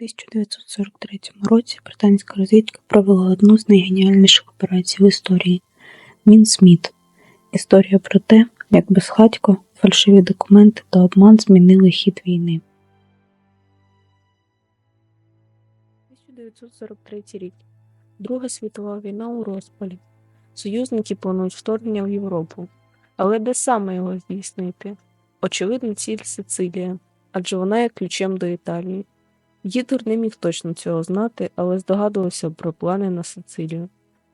1943 році британська розвідка провела одну з найгеніальніших операцій в історії Мінсміт. Історія про те, як безхатько, фальшиві документи та обман змінили хід війни. 1943 рік. Друга світова війна у розпалі. Союзники планують вторгнення в Європу. Але де саме його здійснити? Очевидно, ціль Сицилія, адже вона є ключем до Італії. Гітлер не міг точно цього знати, але здогадувався про плани на Сицилію.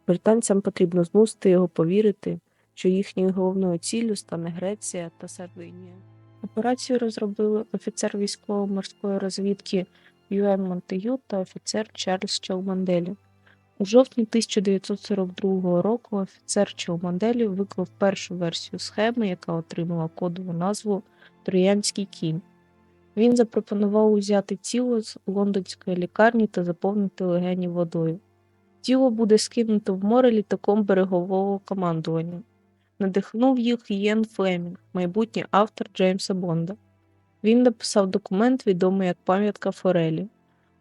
Британцям потрібно змусити його повірити, що їхньою головною ціллю стане Греція та Сардинія. Операцію розробили офіцер військово-морської розвідки Юен Монтегю та офіцер Чарльз Челманделі. У жовтні 1942 року офіцер Челманделі виклав першу версію схеми, яка отримала кодову назву Троянський кінь. Він запропонував узяти тіло з лондонської лікарні та заповнити легені водою. Тіло буде скинуто в море літаком берегового командування. Надихнув їх Єн Флемінг, майбутній автор Джеймса Бонда. Він написав документ, відомий як пам'ятка Форелі.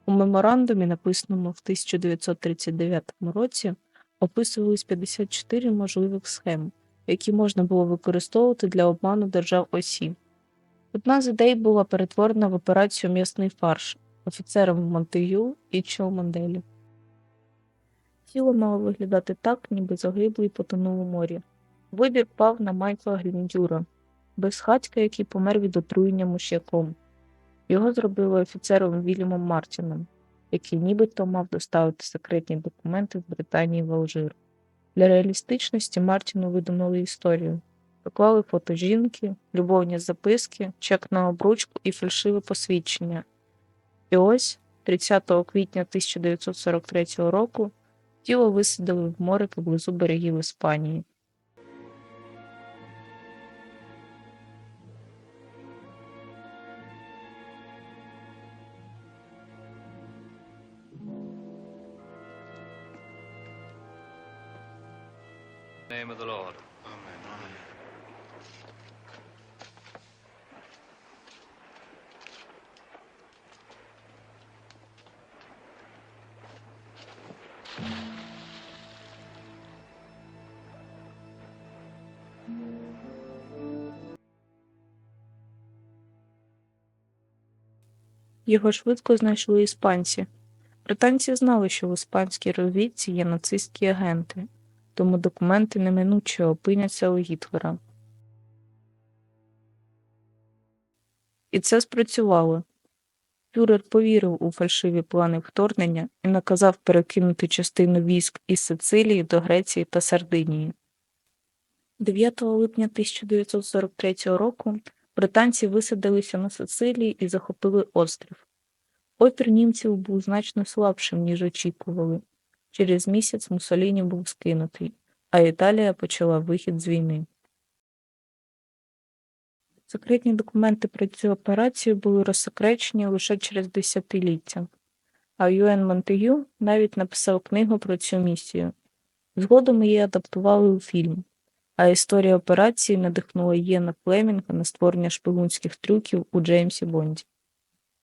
У меморандумі, написаному в 1939 році, описувались 54 можливих схем, які можна було використовувати для обману держав осі. Одна з ідей була перетворена в операцію М'ясний фарш офіцером Монтегю і Челманделі. Тіло мало виглядати так, ніби загиблий потонув у морі. Вибір пав на Майкла Гліндюра, безхатька, який помер від отруєння муш'яком. Його зробили офіцером Вільямом Мартіном, який нібито мав доставити секретні документи з Британії в Алжир. Для реалістичності Мартіну видумали історію. Поклали фото жінки, любовні записки, чек на обручку і фальшиве посвідчення. І ось, 30 квітня 1943 року, тіло висадили в море поблизу берегів Іспанії. name of the Lord. Його швидко знайшли іспанці. Британці знали, що в іспанській розвідці є нацистські агенти, тому документи неминуче опиняться у Гітлера. І це спрацювало. Фюрер повірив у фальшиві плани вторгнення і наказав перекинути частину військ із Сицилії до Греції та Сардинії. 9 липня 1943 року британці висадилися на Сицилії і захопили острів. Опір німців був значно слабшим, ніж очікували. Через місяць Муссоліні був скинутий, а Італія почала вихід з війни. Секретні документи про цю операцію були розсекречені лише через десятиліття, а Юен Монтегю навіть написав книгу про цю місію. Згодом її адаптували у фільм, а історія операції надихнула Єна Флемінга на створення шпигунських трюків у Джеймсі Бонді.